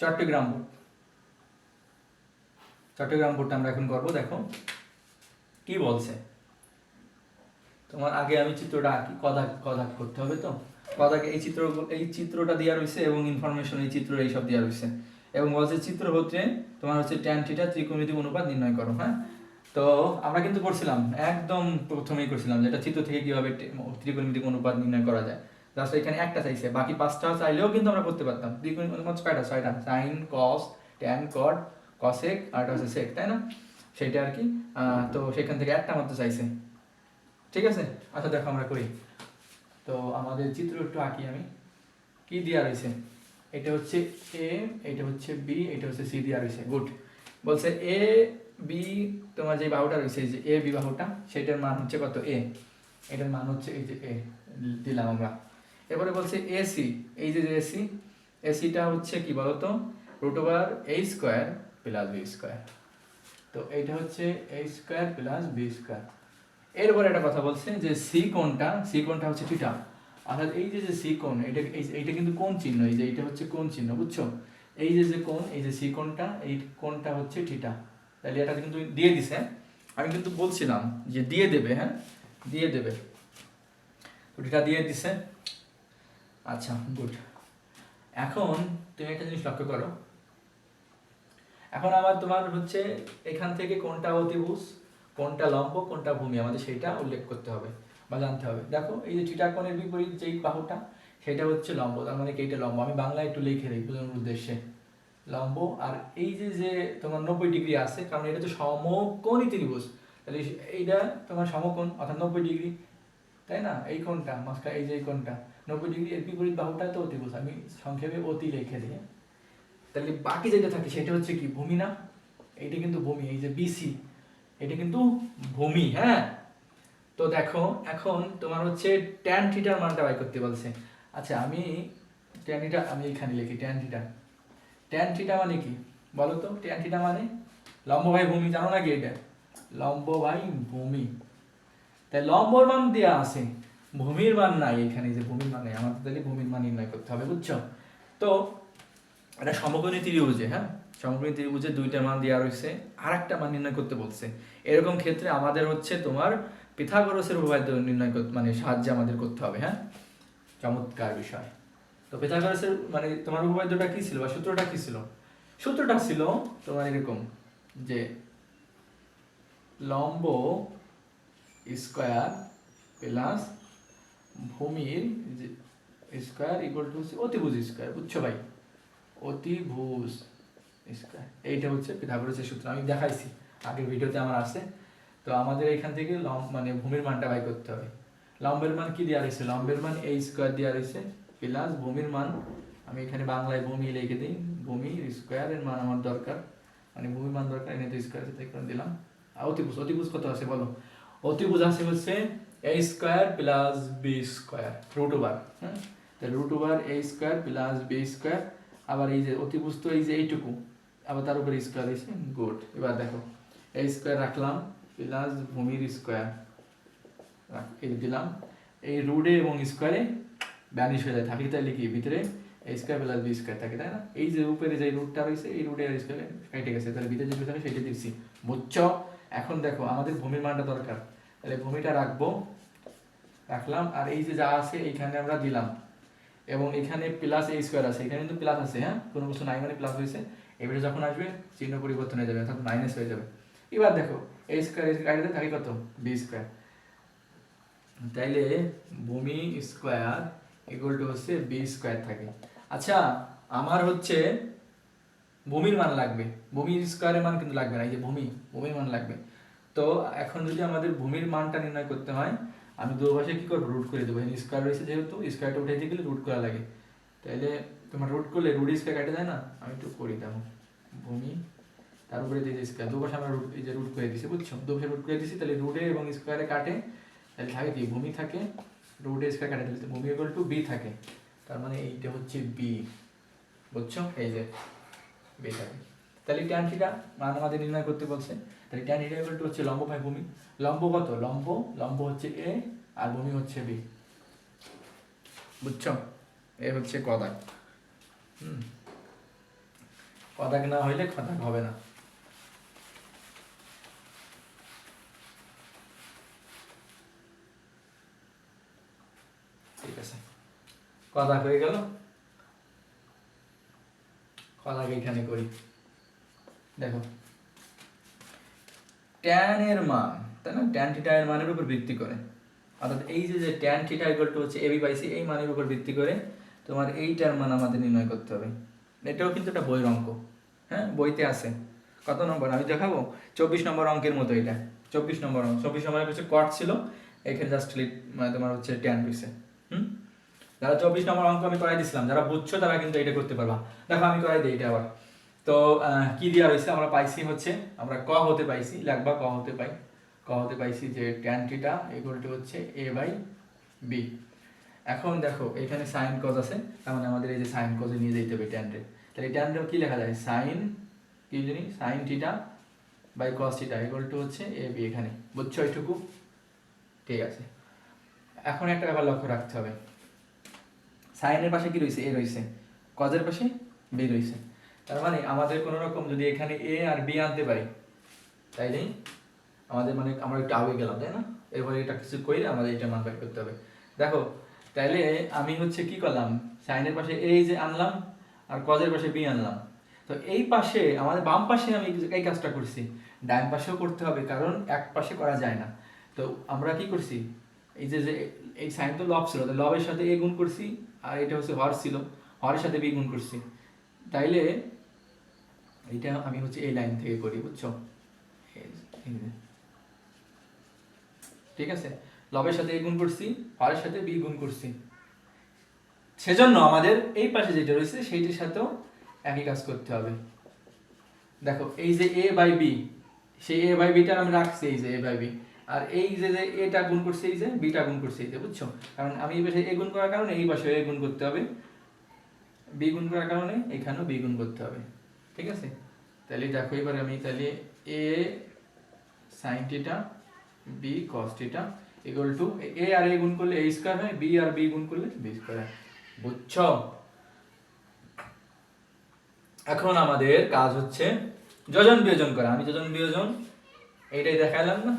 Chittagong. Board Chittagong বোর্ডটা আমরা এখন করব, দেখো। কি বলছে? তোমার আগে আমি চিত্রটা আঁকি, কদাক কদাক করতে হবে তো? কদাকে এই চিত্র, এই চিত্রটা দেওয়া রয়েছে এবং ইনফরমেশন এই চিত্র এইসব দেওয়া রয়েছে। এবং বলছে চিত্র হচ্ছে তোমার হচ্ছে ট্যান থিটা ত্রিকোণমিতিক অনুপাত নির্ণয় করো হ্যাঁ? তো আমরা কিন্তু করছিলাম, একদম প্রথমেই করছিলাম যেটা চিত্র থেকে কীভাবে ত্রিকোণমিতিক অনুপাত নির্ণয় করা যায়। জাস্ট এখানে একটা চাইছে, বাকি পাঁচটা চাইলেও কিন্তু আমরা করতে পারতাম। ত্রিকোণমিতিক অনুপাত কয়টা ছয়টা sine cos tan cot cosec আর এটা হচ্ছে সেক তাই না? সেটা আর কি। তো সেখান থেকে একটা মাত্র চাইছে। ঠিক আছে? আচ্ছা দেখো আমরা করি। তো আমাদের চিত্র একটু আঁকি আমি। কি দেওয়া রয়েছে? এটা হচ্ছে এ এটা হচ্ছে বি এটা হচ্ছে সি দেওয়া রয়েছে। গুড বলছে এ বি তোমার যে বাহুটা রয়েছে যে এ বি বাহুটা সেটার মান হচ্ছে কত? এ এটার মান হচ্ছে এই যে এ দিলাম আমরা। এবারে বলছে এসি এই যে এসি এসিটা হচ্ছে কি বলতো? Root over A square plus B square তো এইটা হচ্ছে A square plus B square এরপর একটা কথা বলছে যে সি কোণটা সি কোণটা হচ্ছে থিটা অর্থাৎ এই যে যে সি কোণ এটা এই- এইটা কিন্তু কোন চিহ্ন, এই যে এইটা হচ্ছে কোন চিহ্ন, বুঝছ? এই যে যে কোণ, এই যে সি কোণটা, এই কোণটা হচ্ছে থিটা তাহলে এটা কিন্তু দিয়ে দিছে। আমি কিন্তু বলছিলাম যে দিয়ে দেবে হ্যাঁ? দিয়ে দেবে। তো দিয়ে দিছে। আচ্ছা গুড এখন তুমি একটা জিনিস লক্ষ্য করো। এখন আমার তোমার হচ্ছে এখান থেকে কোনটা অতিভুজ, কোনটা লম্ব, কোনটা ভূমি? আমাদের সেটা উল্লেখ করতে হবে বা জানতে হবে। দেখো, এই যে থিটা কোণের বিপরীত যেই বাহুটা, সেটা হচ্ছে লম্ব। তার মানে কি লম্ব? আমি বাংলায় একটু লিখে দিই বোঝানোর উদ্দেশ্যে। লম্ব আর এই যে যে তোমার নব্বই ডিগ্রি আছে, কারণ এটা তো সমকোণই ত্রিভুজ। তাহলে এইটা তোমার সমকোণ অর্থাৎ নব্বই ডিগ্রি। তাই না? এই কোণটা মাঝখানে এই যে এই কোণটা নব্বই ডিগ্রি এর বিপরীত বাহুটা তো অতিভুজ আমি সংক্ষেপে অতি লিখে দিই? তাহলে বাকি যেটা থাকে সেটা হচ্ছে কি? ভূমি না? এইটা কিন্তু ভূমি, এই যে বিসি এটা কিন্তু ভূমি হ্যাঁ? তো দেখো, এখন তোমার হচ্ছে ট্যান থিটার মানটা বাই করতে বলছে। আচ্ছা আমি ট্যান থিটা আমি এখানে লিখি ট্যান থিটা ট্যান থিটা মানে কি? বলো তো ট্যান থিটা মানে? লম্ব ভাই ভূমি, জানো নাকি এটা? লম্ব ভাই ভূমি। তাই লম্বর মান দেওয়া আছে। ভূমির মান নাই এখানে যে ভূমির মান নেই আমাদের তাহলে ভূমির মান নির্ণয় করতে হবে, বুঝছ? তো এটা সমকোণী ত্রিভুজে হ্যাঁ? সমকোণী ত্রিভুজে দুইটা মান দেওয়া রয়েছে আর একটা মান নির্ণয় করতে বলছে। এরকম ক্ষেত্রে আমাদের হচ্ছে তোমার পিথাগোরাসের উপপাদ্য নির্ণয় করতে মানে সাহায্যে আমাদের করতে হবে হ্যাঁ? চমৎকার বিষয়। তো পিথাগোরাসের মানে তোমার উপপাদ্যটা কি ছিল বা সূত্রটা কি ছিল? সূত্রটা ছিল তোমার এরকম যে লম্ব স্কোয়ার প্লাস ভূমির স্কোয়ার ইকুয়াল টু হচ্ছে অতিভুজ স্কোয়ার, বুঝছ ভাই? অতিভুজ স্কোয়ার। এইটা হচ্ছে পিথাগোরাসের সূত্র। আমি দেখাইছি, আগের ভিডিওতে আমার আছে। তো আমাদের এখান থেকে লম্ব মানে ভূমির মানটা বাই করতে হবে। লম্বের মান কি দেওয়া রয়েছে লম্বের মান এই স্কোয়ার দেওয়া রয়েছে প্লাস ভূমির মান, আমি এখানে বাংলায় ভূমি লিখে দিই ভূমির স্কোয়ারের মান আমার দরকার। মানে ভূমির মান দরকার, এনে তো স্কোয়ার সাথে দিলাম। অতিভুজ অতিভুজ কত আছে বলো? অতিভুজ আছে হচ্ছে A square plus B square root over হ্যাঁ? Root over A square plus B square আবার এই যে অতিভুজ তো এই যে এইটুকু, আবার তার উপরে স্কোয়ার দিয়েছে গুড এবার দেখো এ স্কোয়ার রাখলাম প্লাস ভূমির স্কোয়ার এই দিলাম, এই রুডে এবং স্কোয়ারে ব্যানিশ হয়ে যায়, থাকে তাহলে কি ভিতরে A square plus B square থাকে, তাই না? এই যে উপরে যে রুটটা রয়েছে, এই রুটে স্কোয়ারে কেটে গেছে, তাহলে ভিতরে যে থাকে সেটা দিচ্ছি। বুঝছ এখন দেখো, আমাদের ভূমির মানটা দরকার। তাহলে ভূমিটা রাখব, রাখলাম, আর এই যে যা আছে, এইখানে আমরা দিলাম। এবং এখানে প্লাস এই স্কোয়ার আছে। এখানে কিন্তু প্লাস আছে হ্যাঁ? কোনো কিছু নাই মানে প্লাস হয়েছে। এবারে যখন আসবে, চিহ্ন পরিবর্তন হয়ে যাবে, অর্থাৎ মাইনাস হয়ে যাবে। এবার দেখো এই স্কোয়ার স্কোয়ার থাকে কত? বি স্কোয়ার তাইলে ভূমি স্কোয়ার ইকুয়াল টু হচ্ছে বি স্কোয়ার থাকে। আচ্ছা আমার হচ্ছে ভূমির মান লাগবে। ভূমির স্কোয়ারের মান কিন্তু লাগবে না, এই যে ভূমি, ভূমির মান লাগবে। তো এখন যদি আমাদের ভূমির মানটা নির্ণয় করতে হয়, আমি দুপাশে কী করব? রুট করে দেবো। স্কোয়ার রয়েছে যেহেতু স্কোয়ারটা উঠে গেলে রুট করা লাগে। তাইলে তোমার রুট করলে রুট স্কোয়ার কাটে যায় না? আমি একটু করি দেখো ভূমি, তার উপরে দিয়ে স্কোয়ার দুপাশে আমরা রুট এই যে রুট করে দিছি, বুঝছ? দুপাশে রুট করে দিছি, তাহলে রুটে এবং স্কোয়ারে কাটে, তাহলে থাকে কি? ভূমি থাকে রুটে স্কোয়ার কাটে, তাহলে ভূমি ইকুয়াল টু বি থাকে। তার মানে এইটা হচ্ছে বি বুঝছ? এই যে বি থাকে তাহলে ট্যান থিটা মান আমাদের নির্ণয় করতে বলছে। তাহলে ট্যান থিটা ইকুয়াল টু হচ্ছে লম্ব বাই ভূমি। লম্ব কত? লম্ব। লম্ব হচ্ছে এ আর ভূমি হচ্ছে বি বুঝছ? এ হচ্ছে কদাক। হুম। কদাক না হইলে খদাক হবে না। ঠিক আছে। কদাক হয়ে গেল। কদাক এখানে করি। দেখো। ট্যান এর মান, তাই না? ট্যান থিটা এর মানের উপর ভিত্তি করে। অর্থাৎ এই যে যে ট্যান থিটা ইকুয়াল টু হচ্ছে এবি বাই সি এই মানের উপর ভিত্তি করে তোমার এইটার মান আমাদের নির্ণয় করতে হবে। এটাও কিন্তু একটা বইয়ের অঙ্ক। হ্যাঁ? বইতে আছে। কত নম্বর? আমি দেখাবো? চব্বিশ নম্বর অঙ্কের মতো এটা। চব্বিশ নম্বর অঙ্ক। চব্বিশ নম্বরের হচ্ছে কট ছিল। এখানে জাস্ট মানে তোমার হচ্ছে ট্যান রয়েছে হুম? যারা চব্বিশ নম্বর অঙ্ক আমি করাই দিছিলাম, যারা বুঝছ তারা কিন্তু এটা করতে পারবা। দেখো, আমি করাই দিই এটা আবার। তো কি দেওয়া রয়েছে আমরা পাইছি হচ্ছে, আমরা ক হতে পাইছি, লাগবা ক হতে পাই। ক হতে পাইছি যে ট্যান থিটা এগুলোটি হচ্ছে এ বাই বি এখন দেখো, এখানে সাইন কজ আছে, তার মানে আমাদের এই যে সাইন কজে নিয়ে যেতে হবে ট্যান রে তাহলে ট্যান রে কি লেখা যায়? সাইন কি জানি? Sine theta by cos theta equal to হচ্ছে এ বি এখানে। বুঝছ? এইটুকু? ঠিক আছে। এখন একটা ব্যাপার লক্ষ্য রাখতে হবে। সাইনের পাশে কি রয়েছে? এ রয়েছে। কজের পাশে? বি রয়েছে। তার মানে আমাদের কোনো রকম যদি এখানে এ আর বি আনতে পারি তাইলেই আমাদের মানে আমরা একটু আগে গেলাম, তাই না? এরপরে এটা কিছু করে আমাদের এটা মান করতে হবে। দেখো, তাইলে আমি হচ্ছে কি করলাম? সাইনের পাশে এই যে আনলাম আর কজের পাশে বি আনলাম। তো এই পাশে, আমাদের বাম পাশে আমি এই কাজটা করছি। ডান পাশেও করতে হবে, কারণ এক পাশে করা যায় না। তো আমরা কি করছি? এই যে যে এই সাইন তো লব ছিল লবের সাথে এ গুণ করছি। আর এটা হচ্ছে হর ছিল। হরের সাথে বি গুণ করছি। তাইলে এটা আমি হচ্ছে এই লাইন থেকে করি, বুঝছ। ঠিক আছে? লবের সাথে এ গুণ করছি, হরের সাথে বি গুণ করছি। সেজন্য আমাদের এই পাশে যেটা রয়েছে, সেইটির সাথেও একই কাজ করতে হবে। দেখো, এই যে এ বাই বি সেই এ বাই বিটা আমি রাখছি, এই যে এ বাই বি আর এই যে যে এটা গুণ করছে এই যে বিটা গুণ করছে এই যে, বুঝছ? কারণ আমি এই পাশে এ গুণ করার কারণে এই পাশে এ গুণ করতে হবে। বি গুণ করার কারণে এখানেও বি গুণ করতে হবে। ঠিক আছে? তাহলে দেখো, এবার আমি তাহলে A sine theta B cos theta equal to A R A গুণ করলে এ স্কয়ার হয় বি আর বি গুণ করলে বি স্কয়ার হয়। বুঝছ? এখন আমাদের কাজ হচ্ছে যোজন বিয়োজন করা। আমি যোজন বিয়োজন, এইটাই দেখাইলাম না?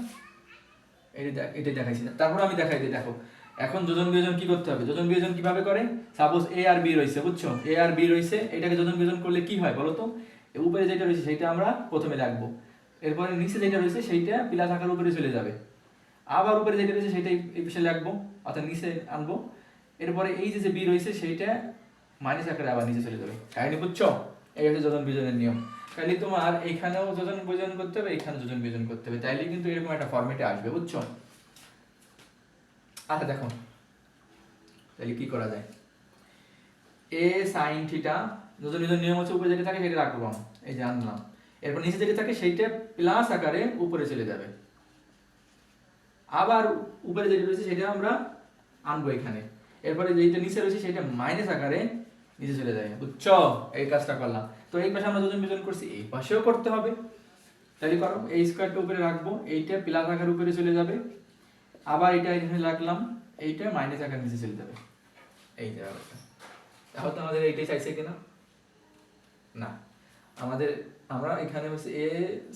এটাই দেখাইছি না। তারপর আমি দেখাই দিই, দেখো। এখন যোজন বিয়োজন কি করতে হবে? যোজন বিয়োজন কীভাবে করে? সাপোজ এ আর বি রয়েছে, বুঝছ? এ আর বি রয়েছে, এটাকে যোজন বিয়োজন করলে কি হয় বলো তো? উপরে যেটা রয়েছে সেটা আমরা প্রথমে রাখব। এরপরে নিচে যেটা রয়েছে, সেইটা প্লাস আকার উপরে চলে যাবে। আবার উপরে যেটা রয়েছে সেটাই এই পিছিয়ে রাখব, অর্থাৎ নিচে আনব। এরপরে এই যে যে বি রয়েছে, সেইটা মাইনাস আকারে আবার নিচে চলে যাবে। কাহিনী বুঝছ? এই হচ্ছে যোজন বিয়োজনের নিয়ম। তাহলে তোমার এখানেও যোজন বিয়োজন করতে হবে, এখানে যোজন বিয়োজন করতে হবে। তাইলে কিন্তু এরকম একটা ফর্মেটে আসবে, বুঝছ? আচ্ছা দেখো। তাহলে কি করা যায়? এ সাইন থিটা যোজন বিয়োজন নিয়ম হচ্ছে উপরে যেটা থাকে সেটা রাখব আমি। এই যে আনলাম। এরপর নিচে যেটা থাকে সেইটা প্লাস আকারে উপরে চলে যাবে। আবার উপরে যেটা রয়েছে সেটা আমরা আনব এখানে। এরপরে যেটা নিচে রয়েছে সেটা মাইনাস আকারে নিচে চলে যায়, বুঝছ? এই কাজটা করলাম। তো এই পাশে আমরা যোজন বিয়োজন করছি, এই পাশেও করতে হবে। তাহলে করো, এই স্কোয়ারটা উপরে রাখব, এইটা প্লাস আকার উপরে চলে যাবে। আবার এটা এখানে রাখলাম, এইটা মাইনাস আকার নিচে চলে যাবে। এই ব্যাপারটা। তাহলে তো আমাদের এইটাই চাইছে কিনা? না। আমাদের, আমরা এখানে হচ্ছে A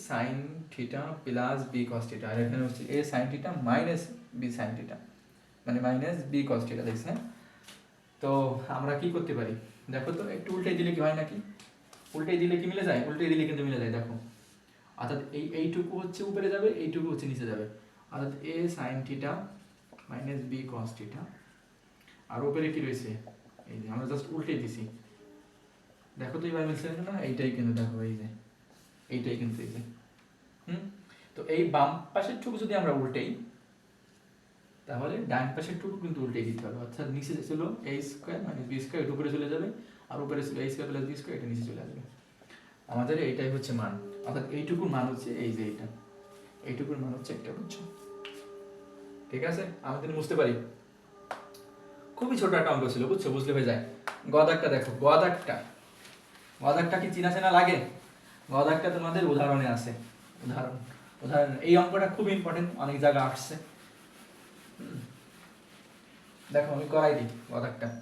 sine theta plus B cos theta আর এখানে হচ্ছে A sine theta minus B sine theta মানে মাইনাস বি কস থিটা দেখছেন? তো আমরা কি করতে পারি? দেখো তো, একটু উল্টাই দিলে কি হয় নাকি? উল্টাই দিলে কি মিলে যায়? উল্টে দিলে কিন্তু মিলে যায়, দেখো। অর্থাৎ এই, এইটুকু হচ্ছে উপরে যাবে, এইটুকু হচ্ছে নিচে যাবে। অর্থাৎ A sine theta minus B cos theta আর উপরে কি রয়েছে? এই যে, আমরা জাস্ট উল্টে দিছি। দেখো তো এবার মিলছে না এইটাই কিন্তু দেখো, এই যে। এইটাই কিন্তু এই যে। হুম? তো এই বাম পাশের টুকু যদি আমরা উল্টেই, তাহলে ডান পাশের টুকু কিন্তু উল্টে দিতে হবে। অর্থাৎ নিচে ছিল এ স্কোয়ার মানে বি স্কোয়ার উপরে চলে যাবে। আর উপরে ছিল A square plus B square এটা নিচে চলে আসবে। আমাদের এইটাই হচ্ছে মান। অর্থাৎ এইটুকুর মান হচ্ছে এই যে এইটা। এইটুকুর মান হচ্ছে একটা বুঝছ ঠিক আছে? আমাদের বুঝতে পারি। খুবই ছোট একটা অঙ্ক ছিল, বুঝছ? বুঝলে হয়ে যায়। গদাকটা দেখো গদাকটা গদাকটা কি চিনা চেনা লাগে? গদাকটা তোমাদের উদাহরণে আছে। উদাহরণ। উদাহরণ। এই অঙ্কটা খুব ইম্পর্টেন্ট অনেক জায়গা আসছে। দেখো, আমি করাই দিই গদাকটা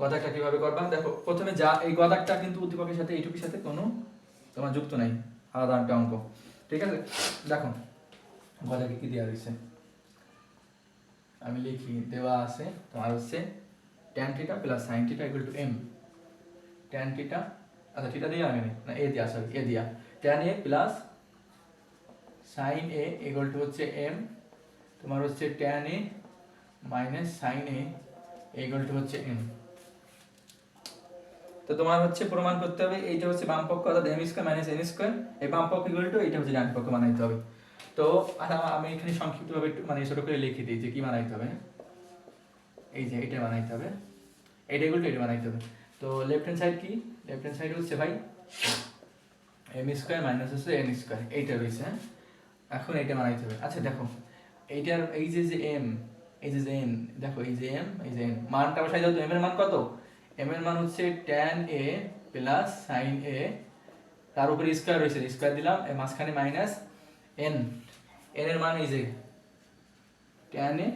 গদাকটা কীভাবে করবা? দেখো, প্রথমে যা, এই গদাকটা কিন্তু উদ্দীপকের সাথে, এইটুকুর সাথে কোনো তোমার যুক্ত নাই, আলাদা একটা অঙ্ক। ঠিক আছে? দেখো গদাকে কি দেওয়া রয়েছে আমি লিখি, দেওয়া আছে, তোমার হচ্ছে tan theta plus sine theta equal to M tan theta আচ্ছা থিটা দিয়ে আগে না এ দিয়া সরি এ দিয়া। Tan A plus sine A equal to হচ্ছে এম তোমার হচ্ছে tan A minus sine A equal to হচ্ছে এম তো তোমার হচ্ছে প্রমাণ করতে হবে এইটা হচ্ছে বাম পক্ষ অর্থাৎ M square minus N square এই বাম পক্ষ ইকুয়াল টু এইটা হচ্ছে ডান পক্ষ বানাইতে হবে। তো আচ্ছা, আমি এখানে সংক্ষিপ্তভাবে একটু মানে ছোট করে লিখে দিই যে কি বানাইতে হবে। এই যে এটা বানাইতে হবে। এটা ইকুয়াল টু এটা বানাইতে হবে। তো লেফট হ্যান্ড সাইড কি? লেফট হ্যান্ড সাইড হচ্ছে ভাই এম স্কোয়ার মাইনাস হচ্ছে এন স্কোয়ার এইটা রয়েছে হ্যাঁ? এখন এইটা বানাইতে হবে। আচ্ছা দেখো এইটার এই যে যে এম এই যে যে এন দেখো এই যে এম এই যে এন মানটা বসাই দাও তো এম এর মান কত? এম এর মান হচ্ছে tan A plus sine A তার উপরে স্কোয়ার রয়েছে স্কোয়ার দিলাম, এর মাঝখানে মাইনাস এন এন এর মান এই যে tan A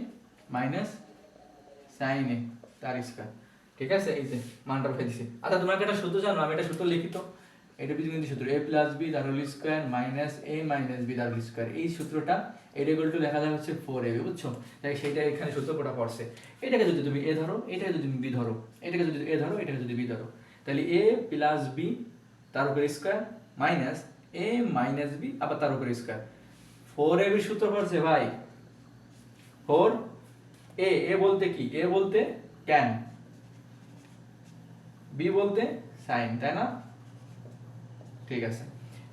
minus sine A তার স্কোয়ার ঠিক আছে? এই যে মানটা উঠে দিছে। আচ্ছা তোমাকে একটা সূত্র জানো আমি এটা সূত্র লিখিত। এটা বীজগণিত সূত্র। এ প্লাস বি তার whole square minus A minus B তার হোল স্কোয়ার এই সূত্রটা এটা ইকুয়াল টু লেখা যায় হচ্ছে ফোর এ বুঝছ? তাই সেইটা এখানে সূত্রটা পড়ছে। এটাকে যদি তুমি এ ধরো, এটাকে যদি তুমি বি ধরো, এটাকে যদি এ ধরো, এটাকে যদি বি ধরো। তাহলে এ প্লাস বি তার উপর square minus A minus B আবার তার উপর স্কোয়ার ফোর এ বি সূত্র পড়ছে ভাই। ফোর এ এ বলতে কি? এ বলতে ট্যান বি বলতে সাইন তাই না? ঠিক আছে।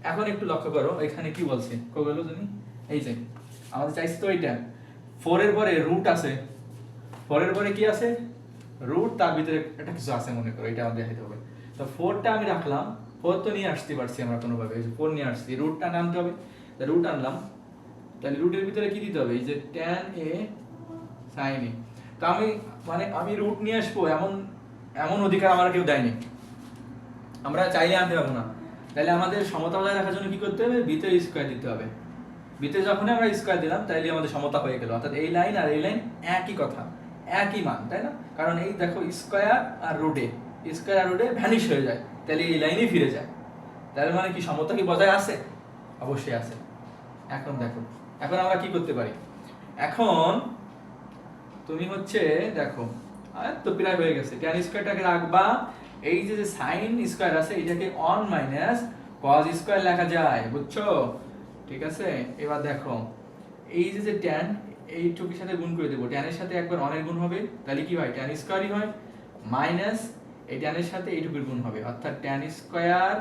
এখন একটু লক্ষ্য করো, এখানে কি বলছে? কগলো তুমি? এই যে, আমাদের চাইছি তো এইটা। ফোর এর পরে রুট আছে। ফোর এর পরে কি আছে? রুট তার ভিতরে একটা কিছু আছে মনে করো, এটা আমাদের দেখাতে হবে। তো ফোরটা আমি রাখলাম। ফোর তো নিয়ে আসতে পারছি আমরা কোনোভাবে। ফোর নিয়ে আসছি রুটটা আনতে হবে। রুট আনলাম। তাহলে রুটের ভিতরে কি দিতে হবে? এই যে ট্যান এ সাইন এ তো আমি মানে আমি রুট নিয়ে আসব, এমন এমন অধিকার আমার কেউ দেয়নি। আমরা চাইলে আনতে পারব না। তাহলে আমাদের সমতা বজায় রাখার জন্য কি করতে হবে? বিতে স্কোয়ার দিতে হবে। বিতে যখনই আমরা স্কোয়ার দিলাম তাইলে আমাদের সমতা হয়ে গেল। অর্থাৎ এই লাইন আর এই লাইন একই কথা, একই মান, তাই না? কারণ এই দেখো স্কোয়ার আর রোডে স্কোয়ার আর রোডে ভ্যানিশ হয়ে যায়। তাহলে এই লাইনই ফিরে যায়। তাহলে মানে কি সমতা কি বজায় আছে? অবশ্যই আছে। এখন দেখো, এখন আমরা কি করতে পারি? এখন তুমি হচ্ছে, দেখো, আর তো প্রায় হয়ে গেছে। ট্যান স্কোয়ারটাকে রাখবা এই যে সাইন স্কোয়ার আছে, এটাকে অন মাইনাস কজ স্কোয়ার লেখা যায়, বুঝছ? ঠিক আছে? এবার দেখো, এই যে যে ট্যান এইটুকুর সাথে গুণ করে দেবো। ট্যানের সাথে একবার অনের গুণ হবে, তাহলে কি হয়? ট্যান স্কোয়ারই হয়। মাইনাস এই ট্যানের সাথে এইটুকুর গুণ হবে। অর্থাৎ ট্যান স্কোয়ার,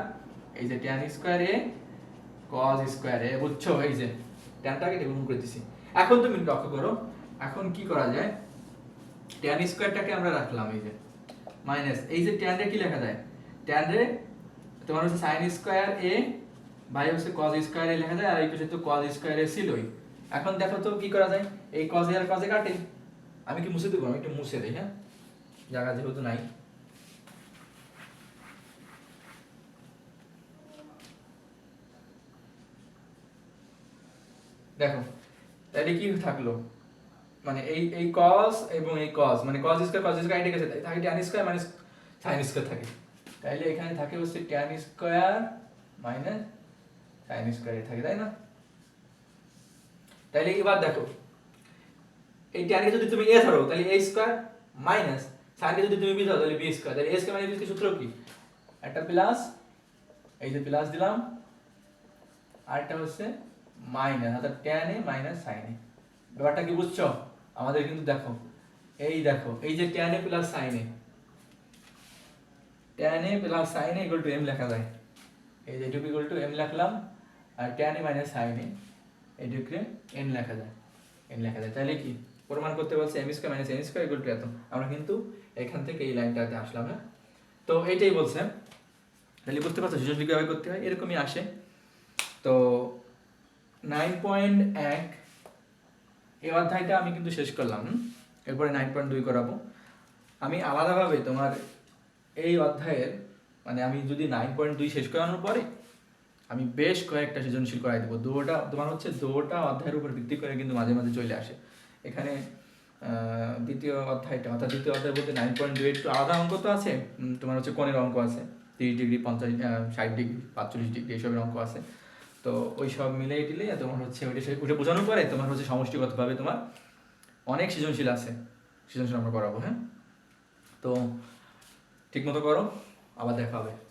এই যে ট্যান স্কোয়ারে কজ স্কোয়ারে বুঝছ? এই যে ট্যানটাকে গুণ করে দিছি। এখন তুমি লক্ষ্য করো, এখন কি করা যায়? ট্যান স্কোয়ারটাকে আমরা রাখলাম, এই যে। মাইনাস, এই যে ট্যান রে কি লেখা যায়? ট্যান রে তোমার হচ্ছে সাইন স্কোয়ার এ বাই হচ্ছে কজ স্কোয়ার এ লেখা যায়, আর এই পাশে তো কজ স্কোয়ার এ ছিলই। এখন দেখো তো কি করা যায়? এই কজে আর কজে কাটে। আমি কি মুছে দেবো? আমি একটু মুছে দিই হ্যাঁ? জায়গা যেহেতু নাই। দেখো, তাহলে কি থাকল? মানে এই এই কস এবং এই কস মানে কস স্কয়ার কস স্কয়ার এটা গেছে থাকে tan square minus sine square থাকে। তাইলে এখানে থাকে হচ্ছে tan square minus sine square থাকে, তাই না? তাইলে এবার দেখো, এই ট্যানকে যদি তুমি এ ধরো তাহলে এ স্কয়ার মাইনাস সাইনকে যদি তুমি বি ধরো তাহলে বি স্কয়ার তাহলে এ স্কয়ার মাইনাস বি সূত্র কি? একটা প্লাস এই যে প্লাস দিলাম, আরেকটা হচ্ছে মাইনাস অর্থাৎ tan A minus sine A. ব্যাপারটা কি বুঝছ? আমাদের কিন্তু দেখো, এই দেখো, এই যে tan A plus sine A tan A plus sine A equal to M লেখা যায়। এই যে এটুকু ইকুয়াল টু এম লিখলাম, আর tan A minus sine A এটুকুকে N লেখা যায়। এন লেখা যায়। তাহলে কি? প্রমাণ করতে বলছে M square minus N square equal to এত। আমরা কিন্তু এখান থেকে এই লাইনটাতে আসলাম না তো এইটাই বলছে। তাহলে বুঝতে পারছ সৃজনশীল কীভাবে করতে হয়, এরকমই আসে। তো নাইন পয়েন্ট এক এই অধ্যায়টা আমি কিন্তু শেষ করলাম এরপরে নাইন পয়েন্ট দুই করাবো। আমি আলাদাভাবে তোমার এই অধ্যায়ের মানে আমি যদি নাইন পয়েন্ট দুই শেষ করানোর পরে, আমি বেশ কয়েকটা সৃজনশীল করাই দেবো। দুটা, তোমার হচ্ছে দুটা অধ্যায়ের উপর ভিত্তি করে কিন্তু মাঝে মাঝে চলে আসে। এখানে দ্বিতীয় অধ্যায়টা, অর্থাৎ দ্বিতীয় অধ্যায় বলতে নাইন পয়েন্ট দুই একটু আলাদা অঙ্ক তো আছে তোমার হচ্ছে কোণের অঙ্ক আছে, তিরিশ ডিগ্রি, পঞ্চাশ ষাট ডিগ্রি, পাঁচচল্লিশ ডিগ্রি, এসবের অঙ্ক আছে। তো ওই সব মিলিয়ে টিলে তোমার হচ্ছে ওইটা ওইটা বোঝানোর পরে তোমার হচ্ছে সমষ্টিগতভাবে তোমার অনেক সৃজনশীল আছে, সৃজনশীল আমরা করাবো হ্যাঁ? তো ঠিক মতো করো, আবার দেখা হবে।